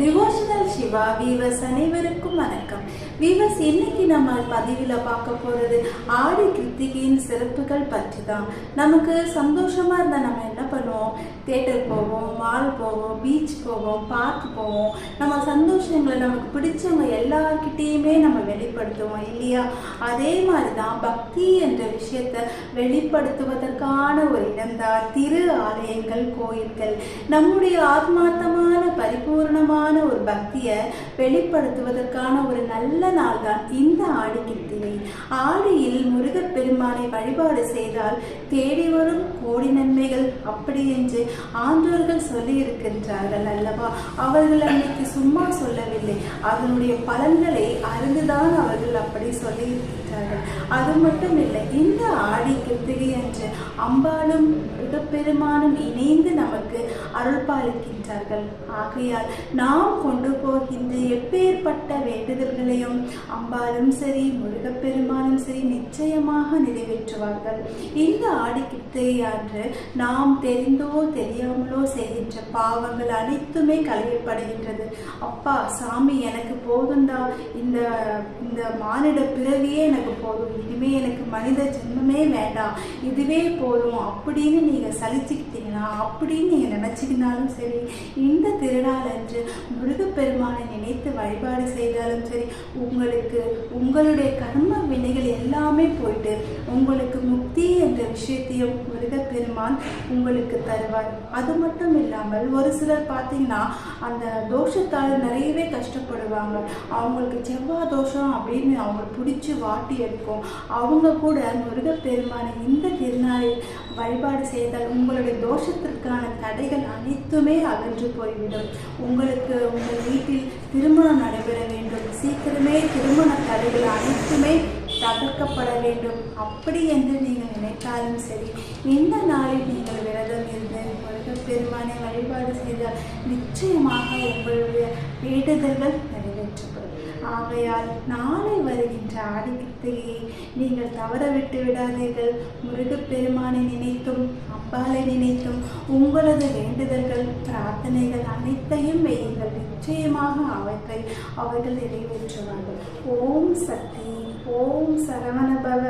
Devotional Siva viewers அனைவருக்கும் வணக்கம். Viewers இன்னைக்கு நம்ம பதிவில் பார்க்க போகிறது ஆடி கிருத்திகையின் சிறப்புகள் பற்றி தான் நமக்கு சந்தோஷமாக இருந்தால் நம்ம என்ன பண்ணுவோம்? தேட்டர் போவோம் மால் போவோம் பீச் போவோம் பார்க் போவோம். நம்ம சந்தோஷங்களை நமக்கு பிடிச்சவங்க எல்லார்கிட்டேயுமே நம்ம வெளிப்படுத்துவோம் இல்லையா? அதே மாதிரி தான் பக்தி என்ற விஷயத்தை வெளிப்படுத்துவதற்கான ஒரு இடம்தான் திரு ஆலயங்கள் கோயில்கள். நம்முடைய ஆத்மார்த்தமான பரிபூர்ணமான ஒரு பக்தியை வெளிப்படுத்துவதற்கான ஒரு நல்ல நாள் தான் இந்த ஆடி கிருத்திகை. ஆடியில் முருகப்பெருமானை வழிபாடு செய்தால் தேடி வரும் கோடி நன்மைகள் அப்படி என்று ஆன்றோர்கள் சொல்லி இருக்கின்றார்கள் அல்லவா? அவர்கள் அன்னைக்கு சும்மா சொல்லவில்லை. அதனுடைய பலன்களை அறிந்துதான் அவர்கள் அப்படி சொல்லி இருக்கின்றார்கள் அது மட்டும் இல்லை இந்த ஆடி கிருத்திகை அன்று அம்பாளும் முருகப்பெருமானும் இணைந்து நமக்கு அருள்பாலிக்கின்றார்கள். ஆகையால் நாம் கொண்டு போகின்ற எப்பேற்பட்ட வேண்டுதல்களையும் அம்பாலும் சரி முருகப்பெருமானும் சரி நிச்சயமாக நிறைவேற்றுவார்கள். இந்த ஆடி கிருத்திகை அன்று நாம் தெரிந்தோ தெரியாமலோ செய்கின்ற பாவங்கள் அனைத்துமே களையப்படுகின்றது. அப்பா சாமி எனக்கு போதும்டா. இந்த இந்த மானிட பிறவியே எனக்கு போதும். இனிமே எனக்கு மனித ஜென்மமே வேண்டாம் இதுவே போதும். அப்படின்னு நீங்கள் சலிச்சுக்கிட்டீங்கன்னா அப்படின்னு நீங்கள் நினச்சிக்கினாலும் சரி இந்த திருநாள் அன்று முருகப்பெருமானை நினைத்து வழிபாடு செய்தாலும் சரி உங்களுக்கு உங்களுடைய கர்ம வினைகள் எல்லாமே போயிட்டு உங்களுக்கு முக்தி என்ற விஷயத்தையும் முருகப்பெருமான் உங்களுக்கு தருவார். அது மட்டும் இல்லாமல் ஒரு சிலர் பார்த்தீங்கன்னா அந்த தோஷத்தால் நிறையவே கஷ்டப்படுவாங்க. அவங்களுக்கு செவ்வாய் தோஷம் அப்படின்னு அவங்க பிடிச்சி வாட்டி எடுக்கும். அவங்க கூட முருகப்பெருமானை இந்த திருநாள் வழிபாடு செய்தால் உங்களுடைய தோஷத்திற்கான தடைகள் அனைத்துமே அகன்று போய்விடும். உங்களுக்கு உங்கள் வீட்டில் திருமணம் நடைபெற வேண்டும். சீக்கிரமே திருமண தடைகள் அனைத்துமே தகர்க்கப்பட வேண்டும். அப்படி என்று நீங்கள் நினைத்தாலும் சரி இந்த நாளில் நீங்கள் விரதம் இருந்து பெருமானை வழிபாடு செய்தால் நிச்சயமாக உங்களுடைய வேண்டுதல்கள் நிறைவேற்றப்படும். ஆகையால் நாளை வருகின்ற ஆடி கிருத்திகையை நீங்கள் தவற விட்டு விடாதீர்கள். முருகப்பெருமானை நினைத்தும் அப்பாலை நினைத்தும் உங்களது வேண்டுதல்கள் பிரார்த்தனைகள் அனைத்தையும் வையுங்கள். நிச்சயமாக அவற்றை அவர்கள் நிறைவேற்றுவார்கள். ஓம் சக்தி ஓம் சரவணபவ